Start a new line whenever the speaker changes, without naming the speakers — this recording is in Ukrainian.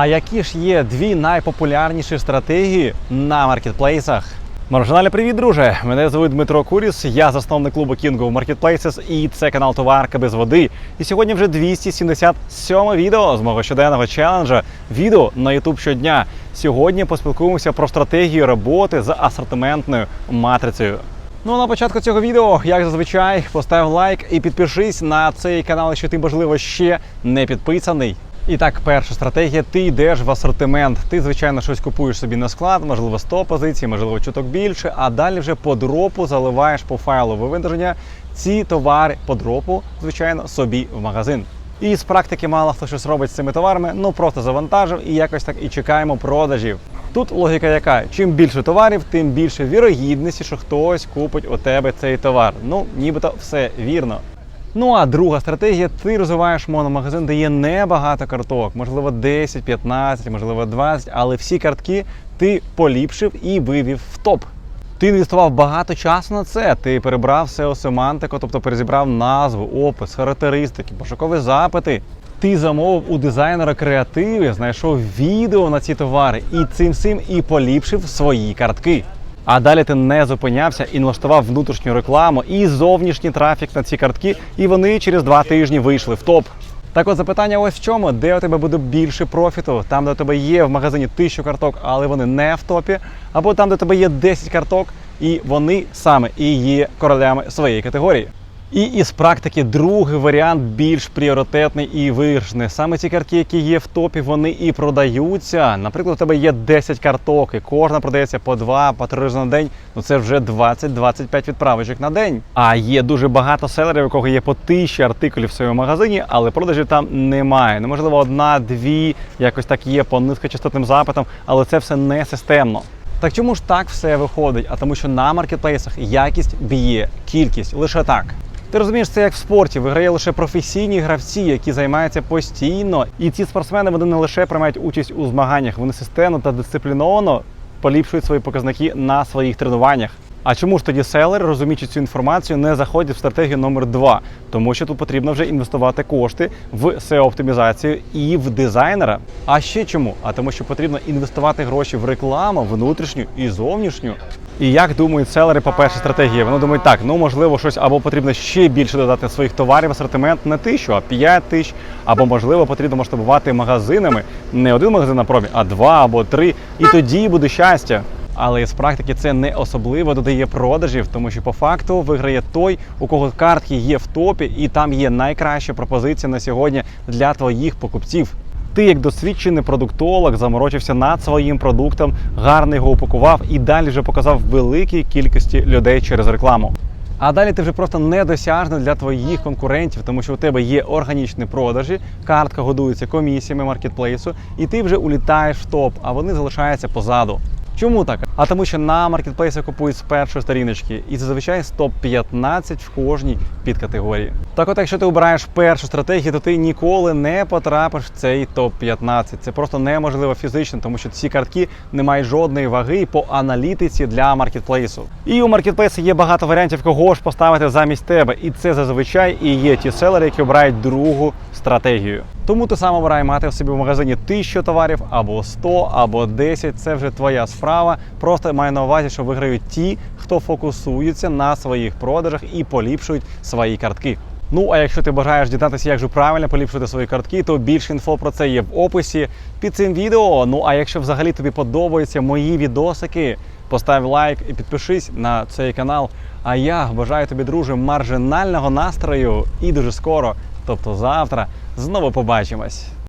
А які ж є дві найпопулярніші стратегії на маркетплейсах? Маржиналі, привіт, друже! Мене звуть Дмитро Куріс, я засновник клубу King of Marketplaces і це канал Товарка без води. І сьогодні вже 277 відео з мого щоденного челенджа. Відео на YouTube щодня. Сьогодні поспілкуємося про стратегію роботи з асортиментною матрицею. Ну а на початку цього відео, як зазвичай, постав лайк і підпишись на цей канал, якщо ти, можливо, ще не підписаний. І так, перша стратегія: ти йдеш в асортимент. Ти, звичайно, щось купуєш собі на склад, можливо, 100 позицій, можливо, чуток більше, а далі вже по дропу заливаєш по файлу вивантаження ці товари по дропу, звичайно, собі в магазин. І з практики мало хто щось робить з цими товарами, ну просто завантажив і якось так і чекаємо продажів. Тут логіка яка: чим більше товарів, тим більше вірогідності, що хтось купить у тебе цей товар. Ну, нібито все вірно. Ну а друга стратегія: ти розвиваєш мономагазин, де є небагато карток, можливо, 10, 15, можливо, 20, але всі картки ти поліпшив і вивів в топ. Ти інвестував багато часу на це. Ти перебрав SEO семантику, тобто перезібрав назву, опис, характеристики, пошукові запити. Ти замовив у дизайнера креативи, знайшов відео на ці товари і цим всім і поліпшив свої картки. А далі ти не зупинявся і налаштував внутрішню рекламу і зовнішній трафік на ці картки, і вони через два тижні вийшли в топ. Так от запитання ось в чому, де у тебе буде більше профіту? Там, де у тебе є в магазині тисячу карток, але вони не в топі, або там, де у тебе є 10 карток, і вони саме і є королями своєї категорії. І із практики другий варіант більш пріоритетний і виграшний. Саме ці картки, які є в топі, вони і продаються. Наприклад, у тебе є 10 карток, і кожна продається по 2, по 3 рази на день. Ну це вже 20-25 відправочок на день. А є дуже багато селерів, у кого є по тисячі артикулів в своєму магазині, але продажів там немає. Ну, можливо, одна, дві, якось так є по низькочастотним запитам, але це все не системно. Так чому ж так все виходить? А тому, що на маркетплейсах якість б'є кількість лише так. Ти розумієш, це як в спорті. Виграє лише професійні гравці, які займаються постійно. І ці спортсмени вони не лише приймають участь у змаганнях, вони системно та дисципліновано поліпшують свої показники на своїх тренуваннях. А чому ж тоді селери, розуміючи цю інформацію, не заходять в стратегію номер 2 Тому що тут потрібно вже інвестувати кошти в SEO-оптимізацію і в дизайнера. А ще чому? А тому, що потрібно інвестувати гроші в рекламу внутрішню і зовнішню. І як думають селери по першій стратегії? Вони думають, так, ну можливо, щось або потрібно ще більше додати своїх товарів асортимент не тисячу, а 5 тисяч, або можливо потрібно масштабувати магазинами не один магазин на пробі, а два або три. І тоді буде щастя. Але з практики це не особливо додає продажів, тому що по факту виграє той, у кого картки є в топі, і там є найкраща пропозиція на сьогодні для твоїх покупців. Ти, як досвідчений продуктолог, заморочився над своїм продуктом, гарно його упакував і далі вже показав великій кількості людей через рекламу. А далі ти вже просто недосяжний для твоїх конкурентів, тому що у тебе є органічні продажі, картка годується комісіями маркетплейсу, і ти вже улітаєш в топ, а вони залишаються позаду. Чому так? А тому, що на маркетплейсі купують з першої сторіночки, і зазвичай з топ-15 в кожній підкатегорії. Так, от, якщо ти обираєш першу стратегію, то ти ніколи не потрапиш в цей топ-15. Це просто неможливо фізично, тому що ці картки не мають жодної ваги по аналітиці для маркетплейсу. І у маркетплейсі є багато варіантів, кого ж поставити замість тебе. І це зазвичай і є ті селери, які обирають другу стратегію. Тому ти сам обирай мати в собі в магазині тисячу товарів або 100, або 10. Це вже твоя справа. Просто маю на увазі, що виграють ті, хто фокусується на своїх продажах і поліпшують свої картки. Ну а якщо ти бажаєш дізнатися, як же правильно поліпшити свої картки, то більше інфо про це є в описі під цим відео. Ну а якщо взагалі тобі подобаються мої відосики, постав лайк і підпишись на цей канал. А я бажаю тобі, друже, маржинального настрою і дуже скоро, тобто завтра, знову побачимось.